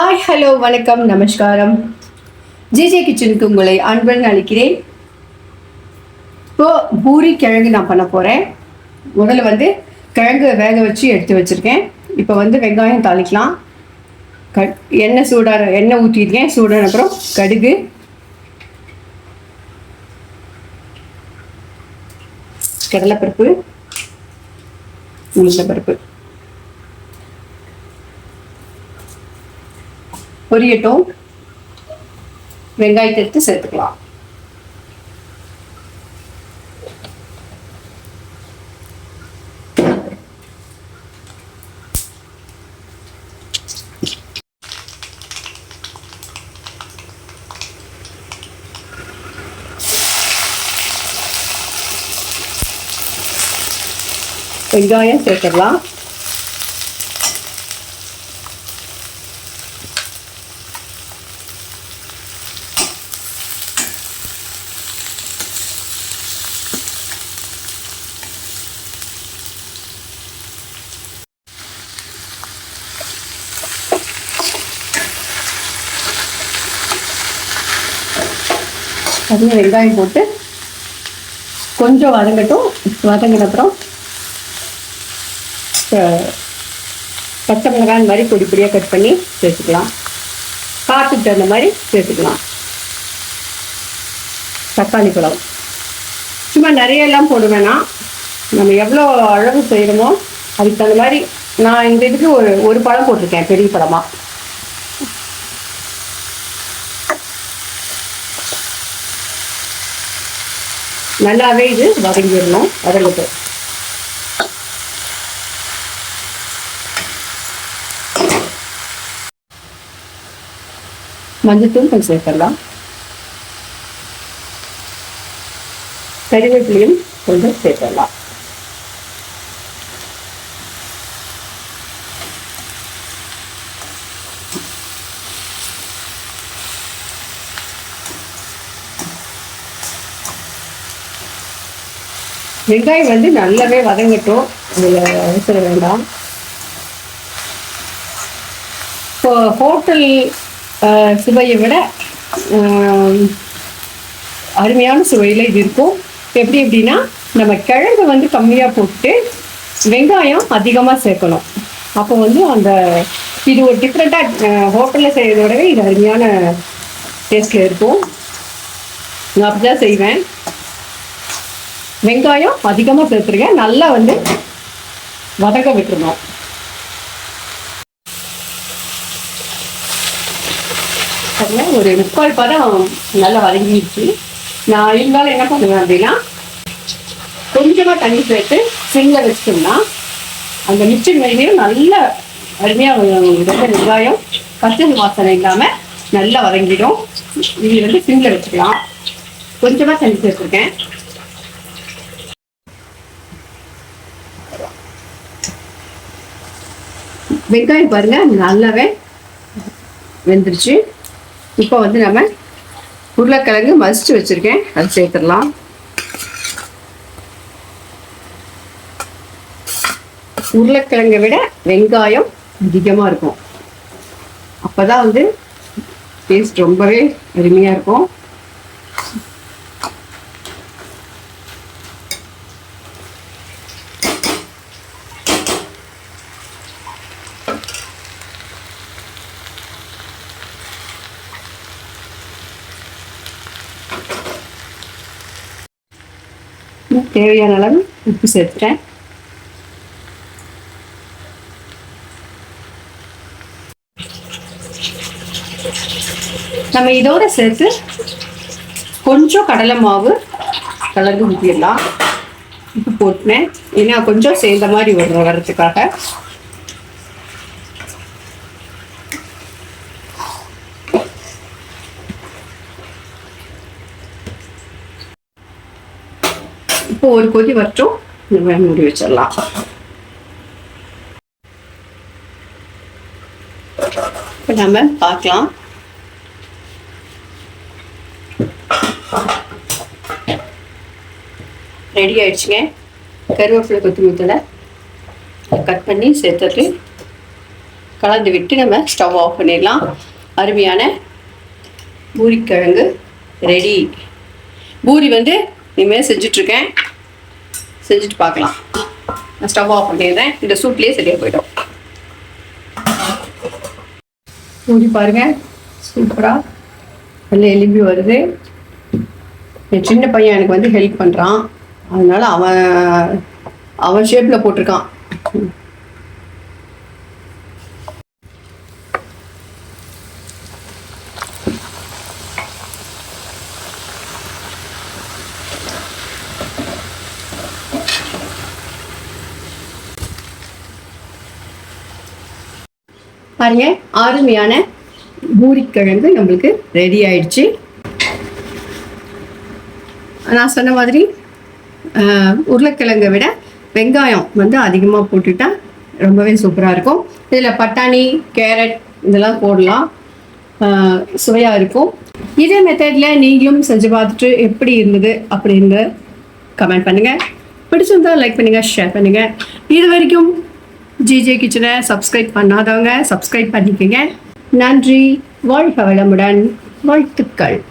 Hi hello வணக்கம் நமஸ்காரம். GJ கிச்சனுக்கு உங்களை அன்புடன் அளிக்கிறேன். இப்போ பூரி கிழங்கு நான் பண்ண போகிறேன் முதல்ல வந்து கிழங்கு வேக வச்சு எடுத்து வச்சுருக்கேன். இப்போ வந்து வெங்காயம் தாளிக்கலாம். க எண்ணெய் சூடான எண்ணெய் ஊற்றிருக்கேன் சூடான அப்புறம் கடுகு. கடலைப்பருப்பு. உளுந்தப்பருப்பு பொரியட்டும். வெங்காயத்தை எடுத்து சேர்த்துக்கலாம். வெங்காயம் சேர்த்துடலாம். அதில் வெங்காயம் போட்டு கொஞ்சம் வதங்கட்டும். வதங்கின அப்புறம் பச்சை மிளகாய் மாதிரி பொடி பொடியாக கட் பண்ணி சேர்த்துக்கலாம். காற்றுக்கு தகுந்த மாதிரி சேர்த்துக்கலாம். தக்காளி பழம். சும்மா நிறைய எல்லாம் போட வேணாம். நம்ம எவ்வளோ அளவு செய்கிறோமோ அதுக்கு தகுந்த மாதிரி நான் இந்த இதுக்கு ஒரு ஒரு பழம் போட்டிருக்கேன் பெரிய பழமாக நல்லாவே இது வதங்கிடணும் வதங்கிட்டு மஞ்சத்தூள் கொஞ்சம் சேர்த்துடலாம். கறிவேப்பிலையும் கொஞ்சம் சேர்த்துடலாம். வெங்காயம் வந்து நல்லாவே வதங்கட்டும். அதில் அவசர வேண்டாம். இப்போ ஹோட்டல் சுவையை விட அருமையான சுவையில் இது இருக்கும். எப்படி எப்படின்னா நம்ம கிழங்கு வந்து கம்மியாக போட்டு வெங்காயம் அதிகமாக சேர்க்கணும். அப்போ வந்து அந்த இது ஒரு டிஃப்ரெண்ட்டாக ஹோட்டலில் செய்கிறத விடவே இது அருமையான டேஸ்ட்டில் இருக்கும். நான் அப்படி தான் செய்வேன். வெங்காயம் அதிகமாக சேர்த்துருக்கேன் நல்லா வந்து வதக்க விட்டுருணும் பாருங்க ஒரு முக்கால் பதம் நல்லா வதங்கிடுச்சு. நான் இருந்தாலும் என்ன பண்ணுவேன் அப்படின்னா கொஞ்சமாக தண்ணி சேர்த்து சிங்கில் வச்சிட்டோம்னா அந்த மிச்சம் மீதியும் நல்ல அருமையாக வெங்காயம் கசல் வாசனை இல்லாமல் நல்லா வதங்கிடும். இது வந்து சிங்கில் வச்சுக்கலாம். கொஞ்சமாக தண்ணி சேர்த்துருக்கேன். வெங்காயம் பாருங்க நல்லாவே வெந்துருச்சு. இப்போ வந்து நம்ம உருளைக்கிழங்கு மசிச்சு வச்சிருக்கேன். அது சேர்த்துடலாம். உருளைக்கிழங்கை விட வெங்காயம் அதிகமாக இருக்கும். அப்பதான் வந்து டேஸ்ட் ரொம்பவே அருமையாக இருக்கும். தேவையான அளவு உப்பு சேர்த்துட்டேன். நம்ம இதோட சேர்த்து கொஞ்சம் கடலை மாவு கலந்து ஊற்றிடலாம் உப்பு போட்டுனேன். ஏன்னா கொஞ்சம் சேர்ந்த மாதிரி வரும் வர்றதுக்காக. இப்போ ஒரு கொதி வரட்டும். நம்ம மூடி வச்சிடலாம். இப்போ நம்ம பார்க்கலாம். ரெடி ஆயிடுச்சுங்க. கருவேப்பிலை கொத்தமல்லி தழை கட் பண்ணி சேர்த்துட்டு கலந்து விட்டு நம்ம ஸ்டவ் ஆஃப் பண்ணிடலாம். அருமையான பூரிக்கிழங்கு ரெடி. பூரி வந்து இனிமேல் செஞ்சுட்ருக்கேன் செஞ்சுட்டு பார்க்கலாம். நான் ஸ்டவ் ஆஃப் பண்ணிடுறேன். இந்த சூட்லேயே சரியாக போயிடும். பூரி பாருங்க. சூப்பராக நல்ல எலும்பி வருது. என் சின்ன பையன் எனக்கு வந்து ஹெல்ப் பண்ணுறான் அதனால் அவன் அவன் ஷேப்பில் போட்டிருக்கான். பாருங்க அருமையான பூரிக்கிழங்கு நம்மளுக்கு ரெடி ஆயிடுச்சு. நான் சொன்ன மாதிரி உருளைக்கிழங்கை விட வெங்காயம் வந்து அதிகமாக போட்டுட்டா ரொம்பவே சூப்பராக இருக்கும். இதில் பட்டாணி கேரட் இதெல்லாம் போடலாம். சுவையாக இருக்கும். இதே மெத்தடில் நீங்களும் செஞ்சு பார்த்துட்டு எப்படி இருந்தது அப்படின்னு கமெண்ட் பண்ணுங்கள் பிடிச்சிருந்தா லைக் பண்ணுங்கள் ஷேர் பண்ணுங்கள் இது வரைக்கும் ஜிஜே கிச்சனை சப்ஸ்கிரைப் பண்ணாதவங்க சப்ஸ்கிரைப் பண்ணிக்கங்க. நன்றி. வாழ்க வளமுடன். வாழ்த்துக்கள்.